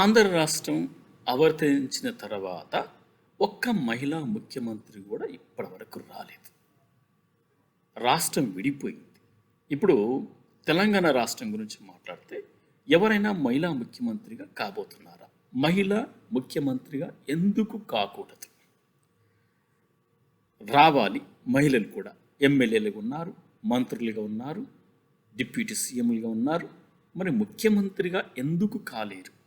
ఆంధ్ర రాష్ట్రం అవతరించిన తర్వాత ఒక్క మహిళా ముఖ్యమంత్రి కూడా ఇప్పటివరకు రాలేదు. రాష్ట్రం విడిపోయింది. ఇప్పుడు తెలంగాణ రాష్ట్రం గురించి మాట్లాడితే ఎవరైనా మహిళా ముఖ్యమంత్రిగా కాబోతున్నారా? మహిళ ముఖ్యమంత్రిగా ఎందుకు కాకూడదు? రావాలి మహిళలు కూడా. ఎమ్మెల్యేలుగా ఉన్నారు మంత్రులుగా ఉన్నారు డిప్యూటీ సీఎంలుగా ఉన్నారు. మరి ముఖ్యమంత్రిగా ఎందుకు కాలేరు?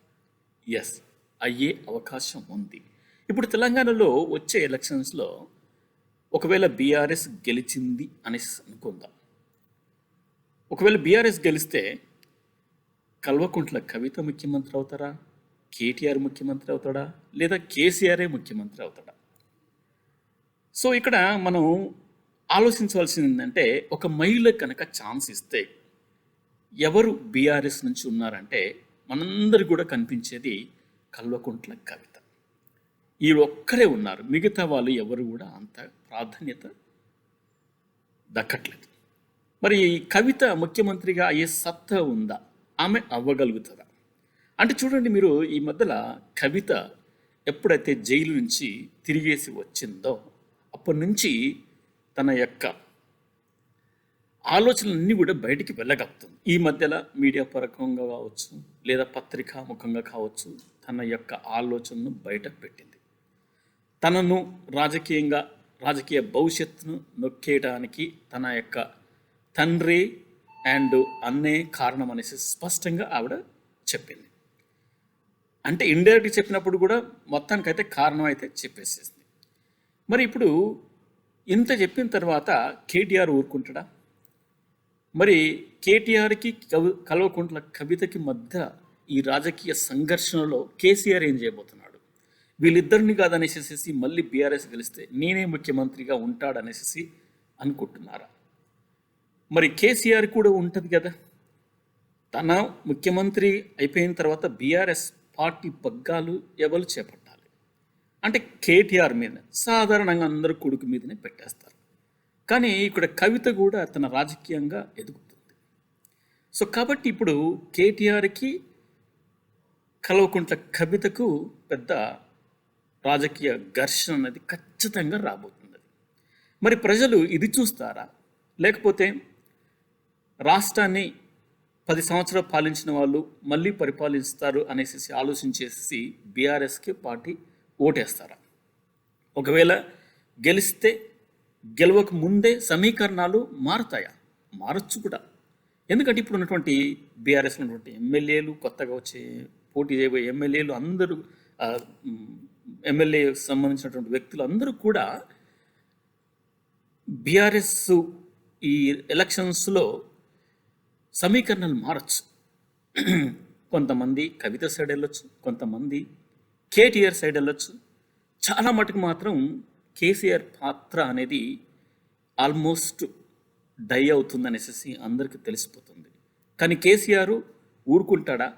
ఎస్ అయ్యే అవకాశం ఉంది. ఇప్పుడు తెలంగాణలో వచ్చే ఎలక్షన్స్లో ఒకవేళ బీఆర్ఎస్ గెలిచింది అనేసి అనుకుందాం. ఒకవేళ బీఆర్ఎస్ గెలిస్తే కల్వకుంట్ల కవిత ముఖ్యమంత్రి అవుతారా? కేటీఆర్ ముఖ్యమంత్రి అవుతాడా? లేదా కేసీఆరే ముఖ్యమంత్రి అవుతాడా? సో ఇక్కడ మనం ఆలోచించవలసింది ఏంటంటే ఒక మహిళ కనుక ఛాన్స్ ఇస్తే ఎవరు బీఆర్ఎస్ నుంచి ఉన్నారంటే మనందరికి కూడా కనిపించేది కల్వకుంట్ల కవిత. వీరు ఒక్కరే ఉన్నారు. మిగతా వాళ్ళు ఎవరు కూడా అంత ప్రాధాన్యత దక్కట్లేదు. మరి ఈ కవిత ముఖ్యమంత్రిగా అయ్యే సత్తా ఉందా? ఆమె అవ్వగలుగుతుందా? అంటే చూడండి మీరు ఈ మధ్యలో కవిత ఎప్పుడైతే జైలు నుంచి తిరిగేసి వచ్చిందో అప్పటి నుంచి తన యొక్క ఆలోచనలన్నీ కూడా బయటికి వెళ్ళగలుగుతుంది. ఈ మధ్యలో మీడియా పరకంగా కావచ్చు లేదా పత్రికాముఖంగా కావచ్చు తన యొక్క ఆలోచనను బయట పెట్టింది. తనను రాజకీయంగా రాజకీయ భవిష్యత్తును నొక్కేయడానికి తన యొక్క తండ్రి అండ్ అన్నే కారణం అనేసి స్పష్టంగా ఆవిడ చెప్పింది. అంటే ఇండైరెక్ట్ చెప్పినప్పుడు కూడా మొత్తానికైతే కారణం అయితే చెప్పేసేసింది. మరి ఇప్పుడు ఇంత చెప్పిన తర్వాత కేటీఆర్ ఊరుకుంటాడా? మరి కేటీఆర్కి కవి కల్వకుంట్ల కవితకి మధ్య ఈ రాజకీయ సంఘర్షణలో కేసీఆర్ ఏం చేయబోతున్నాడు? వీళ్ళిద్దరిని కాదనేసేసి మళ్ళీ బీఆర్ఎస్ గెలిస్తే నేనే ముఖ్యమంత్రిగా ఉంటాడనేసి అనుకుంటున్నారా? మరి కేసీఆర్ కూడా ఉంటుంది కదా. తన ముఖ్యమంత్రి అయిపోయిన తర్వాత బీఆర్ఎస్ పార్టీ పగ్గాలు ఎవరు చేపట్టాలి? అంటే కేటీఆర్ మీద సాధారణంగా అందరూ కొడుకు మీదనే పెట్టేస్తారు. కానీ ఇక్కడ కవిత కూడా తన రాజకీయంగా ఎదుగుతుంది. సో కాబట్టి ఇప్పుడు కేటీఆర్కి కల్వకుంట్ల కవితకు పెద్ద రాజకీయ ఘర్షణ అనేది ఖచ్చితంగా రాబోతుంది మరి ప్రజలు ఇది చూస్తారా? లేకపోతే రాష్ట్రాన్ని పది సంవత్సరాలు పాలించిన వాళ్ళు మళ్ళీ పరిపాలిస్తారు అనేసి ఆలోచించేసి బీఆర్ఎస్కి పార్టీ ఓటేస్తారా? ఒకవేళ గెలిస్తే గెలవక ముందే సమీకరణాలు మారుతాయా? మారచ్చు కూడా ఎందుకంటే ఇప్పుడు ఉన్నటువంటి బీఆర్ఎస్ ఉన్నటువంటి ఎమ్మెల్యేలు కొత్తగా వచ్చే పోటీ చేయబోయే ఎమ్మెల్యేలు అందరూ ఎమ్మెల్యే సంబంధించినటువంటి వ్యక్తులు అందరూ కూడా బీఆర్ఎస్ ఈ ఎలక్షన్స్లో సమీకరణలు మారచ్చు. కొంతమంది కవిత సైడ్ వెళ్ళొచ్చు కొంతమంది కేటీఆర్ సైడ్ వెళ్ళొచ్చు. చాలా మటుకు మాత్రం కేసీఆర్ పాత్ర అనేది ఆల్మోస్ట్ డై అవుతుంది అనేసి అందరికీ తెలిసిపోతుంది. కానీ కేసీఆర్ ఊరుకుంటాడా?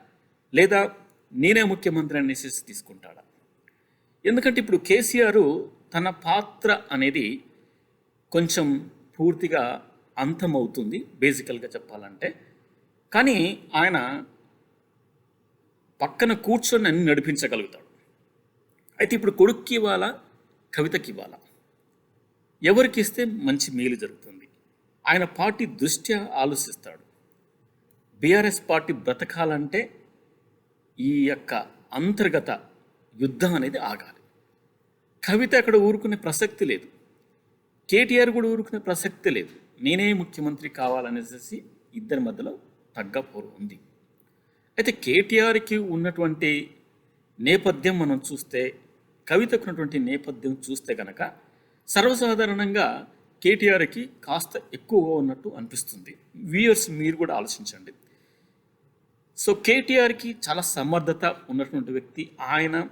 లేదా నేనే ముఖ్యమంత్రి అనేసి తీసుకుంటాడా? ఎందుకంటే ఇప్పుడు కేసీఆర్ తన పాత్ర అనేది కొంచెం పూర్తిగా అంతమవుతుంది బేసికల్గా చెప్పాలంటే. కానీ ఆయన పక్కన కూర్చొని అన్ని నడిపించగలుగుతాడు. అయితే ఇప్పుడు కొడుక్కి వాళ్ళ కవితకి ఇవ్వాలా ఎవరికి ఇస్తే మంచి మేలు జరుగుతుంది? ఆయన పార్టీ దృష్ట్యా ఆలోచిస్తాడు. బీఆర్ఎస్ పార్టీ బ్రతకాలంటే ఈ యొక్క అంతర్గత యుద్ధం అనేది ఆగాలి. కవిత అక్కడ ఊరుకునే ప్రసక్తి లేదు. కేటీఆర్ కూడా ఊరుకునే ప్రసక్తి లేదు. నేనే ముఖ్యమంత్రి కావాలనేసి ఇద్దరి మధ్యలో తగ్గపోరు ఉంది. అయితే కేటీఆర్కి ఉన్నటువంటి నేపథ్యం మనం చూస్తే కవితకు ఉన్నటువంటి నేపథ్యం చూస్తే కనుక సర్వసాధారణంగా కేటీఆర్కి కాస్త ఎక్కువగా ఉన్నట్టు అనిపిస్తుంది. వ్యూయర్స్ మీరు కూడా ఆలోచించండి. సో కేటీఆర్కి చాలా సమర్థత ఉన్నటువంటి వ్యక్తి ఆయన.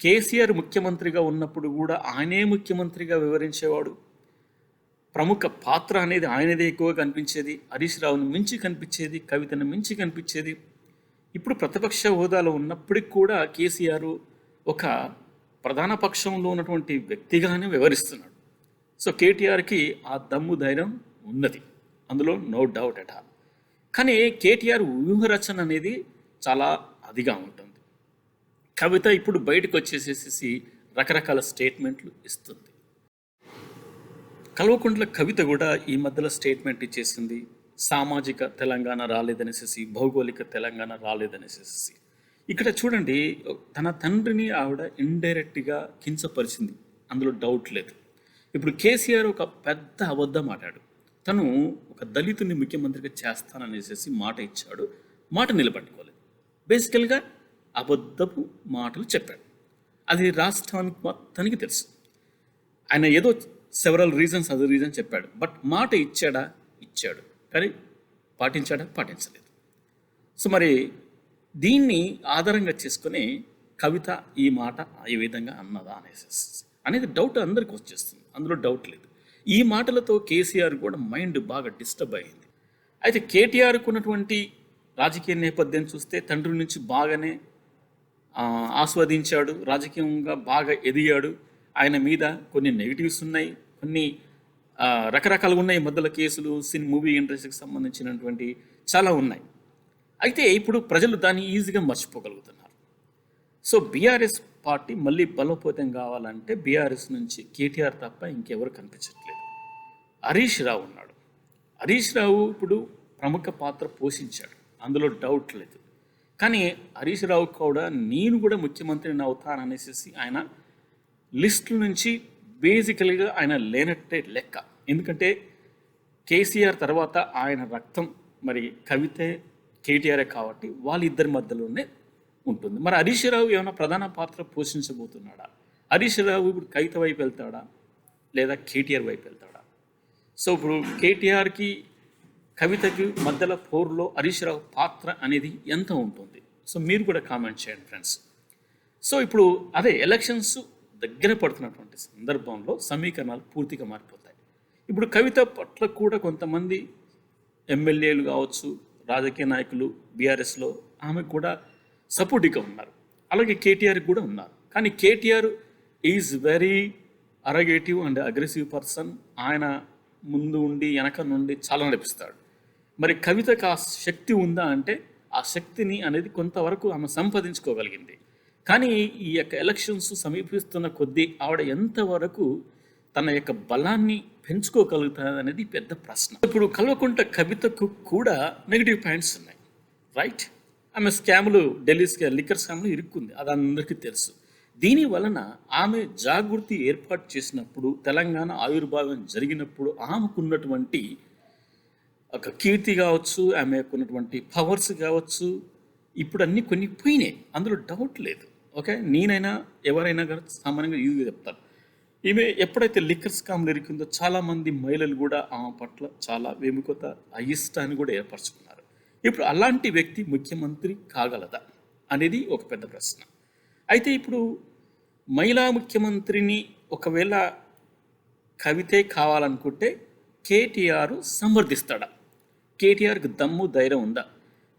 కేసీఆర్ ముఖ్యమంత్రిగా ఉన్నప్పుడు కూడా ఆయనే ముఖ్యమంత్రిగా వివరించేవాడు. ప్రముఖ పాత్ర అనేది ఆయనదే ఎక్కువగా కనిపించేది. హరీష్ రావును మించి కనిపించేది కవితను మించి కనిపించేది. ఇప్పుడు ప్రతిపక్ష హోదాలో ఉన్నప్పటికి కూడా కేసీఆర్ ఒక ప్రధాన పక్షంలో ఉన్నటువంటి వ్యక్తిగానే వివరిస్తున్నాడు సో కేటీఆర్కి ఆ దమ్ము ధైర్యం ఉన్నది. అందులో నో డౌట్ అట కానీ కేటీఆర్ వ్యూహరచన అనేది చాలా అదిగా ఉంటుంది. కవిత ఇప్పుడు బయటకు వచ్చేసేసి రకరకాల స్టేట్మెంట్లు ఇస్తుంది. కల్వకుంట్ల కవిత కూడా ఈ మధ్యలో స్టేట్మెంట్ ఇచ్చేసింది. సామాజిక తెలంగాణ రాలేదనేసి భౌగోళిక తెలంగాణ రాలేదనేసి ఇక్కడ చూడండి తన తండ్రిని ఆవిడ ఇండైరెక్ట్గా కించపరిచింది. అందులో డౌట్ లేదు. ఇప్పుడు కేసీఆర్ ఒక పెద్ద అబద్ధం ఆడాడు. తను ఒక దళితుని ముఖ్యమంత్రిగా చేస్తాననేసి మాట ఇచ్చాడు. మాట నిలబెట్టుకోలేదు. బేసికల్గా అబద్ధపు మాటలు చెప్పాడు. అది రాష్ట్రానికి మొత్తానికి తెలుసు. ఆయన ఏదో సెవరల్ రీజన్స్ అదే రీజన్ చెప్పాడు. బట్ మాట ఇచ్చాడా? ఇచ్చాడు. కానీ పాటించాడా? పాటించలేదు. సో మరి దీన్ని ఆధారంగా చేసుకుని కవిత ఈ మాట ఈ విధంగా అన్నదా అనేసి. అనేది డౌట్ అందరికి వచ్చేస్తుంది. అందులో డౌట్ లేదు. ఈ మాటలతో కేసీఆర్ కూడా మైండ్ బాగా డిస్టర్బ్ అయింది. అయితే కేటీఆర్కు ఉన్నటువంటి రాజకీయ నేపథ్యం చూస్తే తండ్రి నుంచి బాగానే ఆస్వాదించాడు. రాజకీయంగా బాగా ఎదిగాడు. ఆయన మీద కొన్ని నెగిటివ్స్ ఉన్నాయి. కొన్ని రకరకాలుగా ఉన్నాయి. మధ్యలో కేసులు సిన్ మూవీ ఇండస్ట్రీకి సంబంధించినటువంటి చాలా ఉన్నాయి. అయితే ఇప్పుడు ప్రజలు దాన్ని ఈజీగా మర్చిపోగలుగుతున్నారు. సో బీఆర్ఎస్ పార్టీ మళ్ళీ బలోపేతం కావాలంటే బీఆర్ఎస్ నుంచి కేటీఆర్ తప్ప ఇంకెవరు కనిపించట్లేదు. హరీష్ రావు ఉన్నాడు. హరీష్ రావు ఇప్పుడు ప్రముఖ పాత్ర పోషించాడు. అందులో డౌట్ లేదు. కానీ హరీష్ రావు కూడా నేను కూడా ముఖ్యమంత్రిని అవుతాననేసి ఆయన లిస్టుల నుంచి బేసికల్గా ఆయన లేనట్టే లెక్క. ఎందుకంటే కేసీఆర్ తర్వాత ఆయన రక్తం మరి కవితే కేటీఆర్ కాబట్టి వాళ్ళిద్దరి మధ్యలోనే ఉంటుంది. మరి హరీష్ రావు ఏమైనా ప్రధాన పాత్ర పోషించబోతున్నాడా? హరీష్ రావు ఇప్పుడు కవిత వైపు వెళ్తాడా? లేదా కేటీఆర్ వైపు వెళ్తాడా? సో ఇప్పుడు కేటీఆర్కి కవితకి మధ్యలో పోరులో హరీష్ రావు పాత్ర అనేది ఎంత ఉంటుంది? సో మీరు కూడా కామెంట్ చేయండి ఫ్రెండ్స్. సో ఇప్పుడు అదే ఎలక్షన్స్ దగ్గర పడుతున్నటువంటి సందర్భంలో సమీకరణాలు పూర్తిగా మారిపోతాయి. ఇప్పుడు కవిత పట్ల కూడా కొంతమంది ఎమ్మెల్యేలు కావచ్చు రాజకీయ నాయకులు బీఆర్ఎస్లో ఆమె కూడా సపోర్టివ్గా ఉన్నారు. అలాగే కేటీఆర్ కూడా ఉన్నారు. కానీ KTR is very arrogative and aggressive person. ఆయన ముందు ఉండి వెనక నుండి చాలా నడిపిస్తాడు. మరి కవితకు ఆ శక్తి ఉందా అంటే ఆ శక్తిని అనేది కొంతవరకు ఆమె సంపాదించుకోగలిగింది. కానీ ఈ యొక్క ఎలక్షన్స్ సమీపిస్తున్న కొద్దీ ఆవిడ ఎంతవరకు తన యొక్క బలాన్ని పెంచుకోగలుగుతున్నది అనేది పెద్ద ప్రశ్న. ఇప్పుడు కల్వకుంట కవితకు కూడా నెగిటివ్ పాయింట్స్ ఉన్నాయి. రైట్ ఆమె స్కాములు ఢిల్లీ లిక్కర్ స్కామ్లు ఇరుక్కుంది. అది అందరికీ తెలుసు. దీని వలన ఆమె జాగృతి ఏర్పాటు చేసినప్పుడు తెలంగాణ ఆవిర్భావం జరిగినప్పుడు ఆమెకున్నటువంటి ఒక కీర్తి కావచ్చు ఆమెకున్నటువంటి పవర్స్ కావచ్చు ఇప్పుడు అన్నీ కొన్ని పోయినాయి అందులో డౌట్ లేదు. ఓకే నేనైనా ఎవరైనా కానీ సామాన్యంగా ఈజీగా చెప్తాను ఈమె ఎప్పుడైతే లిక్కర్ స్కామ్లు ఇరికిందో చాలామంది మహిళలు కూడా ఆమె పట్ల చాలా వెముకత అయిష్టాన్ని కూడా ఏర్పరచుకున్నారు. ఇప్పుడు అలాంటి వ్యక్తి ముఖ్యమంత్రి కాగలదా అనేది ఒక పెద్ద ప్రశ్న. అయితే ఇప్పుడు మహిళా ముఖ్యమంత్రిని ఒకవేళ కవితే కావాలనుకుంటే కేటీఆర్ సమర్థిస్తాడా కేటీఆర్కి దమ్ము ధైర్యం ఉందా?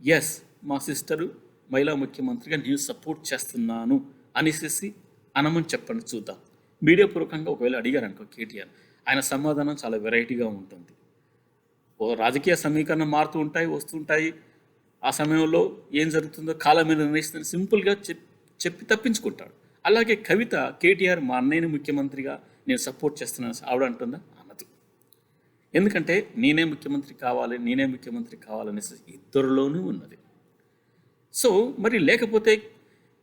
ఎస్ మా సిస్టరు మహిళా ముఖ్యమంత్రిగా నేను సపోర్ట్ చేస్తున్నాను అనేసి అనమని చెప్పండి చూద్దాం. మీడియా పూర్వకంగా ఒకవేళ అడిగారు అనుకో కేటీఆర్ ఆయన సమాధానం చాలా వెరైటీగా ఉంటుంది. ఓ రాజకీయ సమీకరణం మారుతూ ఉంటాయి వస్తుంటాయి ఆ సమయంలో ఏం జరుగుతుందో కాలం మీద నిర్ణయిస్తుందని సింపుల్గా చెప్ చెప్పి తప్పించుకుంటాడు. అలాగే కవిత కేటీఆర్ మా అన్నయ్యని ముఖ్యమంత్రిగా నేను సపోర్ట్ చేస్తున్నాను ఆవిడ అంటుందా? అన్నది ఎందుకంటే నేనే ముఖ్యమంత్రి కావాలి నేనే ముఖ్యమంత్రి కావాలనేసి ఇద్దరిలోనూ ఉన్నది. సో మరి లేకపోతే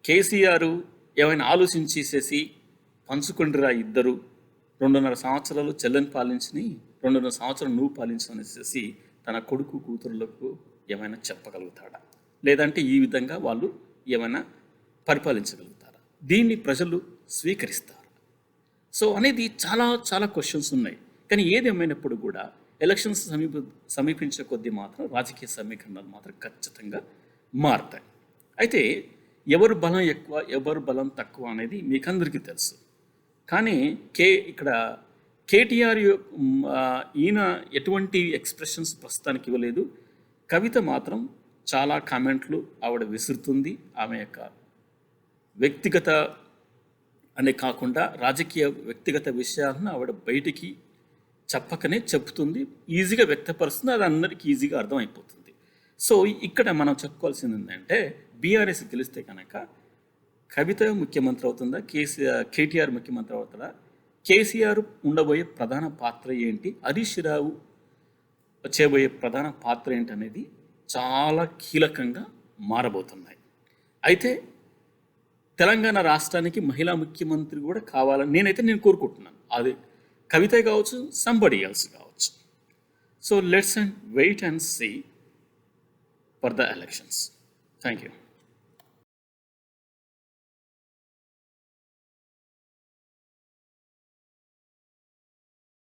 కేసీఆర్ ఏమైనా ఆలోచించేసేసి పంచుకుంటురా ఇద్దరు. రెండున్నర సంవత్సరాలు చెల్లెని పాలించని రెండున్నర సంవత్సరాలు నువ్వు పాలించు అనేసి తన కొడుకు కూతురులకు ఏమైనా చెప్పగలుగుతాడా? లేదంటే ఈ విధంగా వాళ్ళు ఏమైనా పరిపాలించగలుగుతారా? దీన్ని ప్రజలు స్వీకరిస్తారు. సో అనేది చాలా చాలా క్వశ్చన్స్ ఉన్నాయి. కానీ ఏది కూడా ఎలక్షన్స్ సమీప సమీపించే కొద్దీ మాత్రం రాజకీయ సమీకరణాలు మాత్రం ఖచ్చితంగా మారుతాయి. అయితే ఎవరు బలం ఎక్కువ ఎవరు బలం తక్కువ అనేది మీకందరికీ తెలుసు. కానీ కే ఇక్కడ కేటీఆర్ ఈయన ఎటువంటి ఎక్స్ప్రెషన్స్ ప్రస్తుతానికి ఇవ్వలేదు. కవిత మాత్రం చాలా కామెంట్లు ఆవిడ విసురుతుంది. ఆమె యొక్క వ్యక్తిగత అనే కాకుండా రాజకీయ వ్యక్తిగత విషయాలను ఆవిడ బయటికి చెప్పకనే చెప్తుంది ఈజీగా వ్యక్తపరుస్తుంది. అది అందరికీ ఈజీగా అర్థమైపోతుంది. సో ఇక్కడ మనం చెప్పుకోవాల్సింది ఏంటంటే బీఆర్ఎస్ గెలిస్తే కనుక కవిత ముఖ్యమంత్రి అవుతుందా కేసీఆర్ కేటీఆర్ ముఖ్యమంత్రి అవుతాడా కేసీఆర్ ఉండబోయే ప్రధాన పాత్ర ఏంటి? హరీష్ రావు చేయబోయే ప్రధాన పాత్ర ఏంటి అనేది చాలా కీలకంగా మారబోతున్నాయి. అయితే తెలంగాణ రాష్ట్రానికి మహిళా ముఖ్యమంత్రి కూడా కావాలని నేనైతే నేను కోరుకుంటున్నాను. అది కవిత కావచ్చు సంబడి ఎల్స్ కావచ్చు. So let's and wait and see for the elections thank you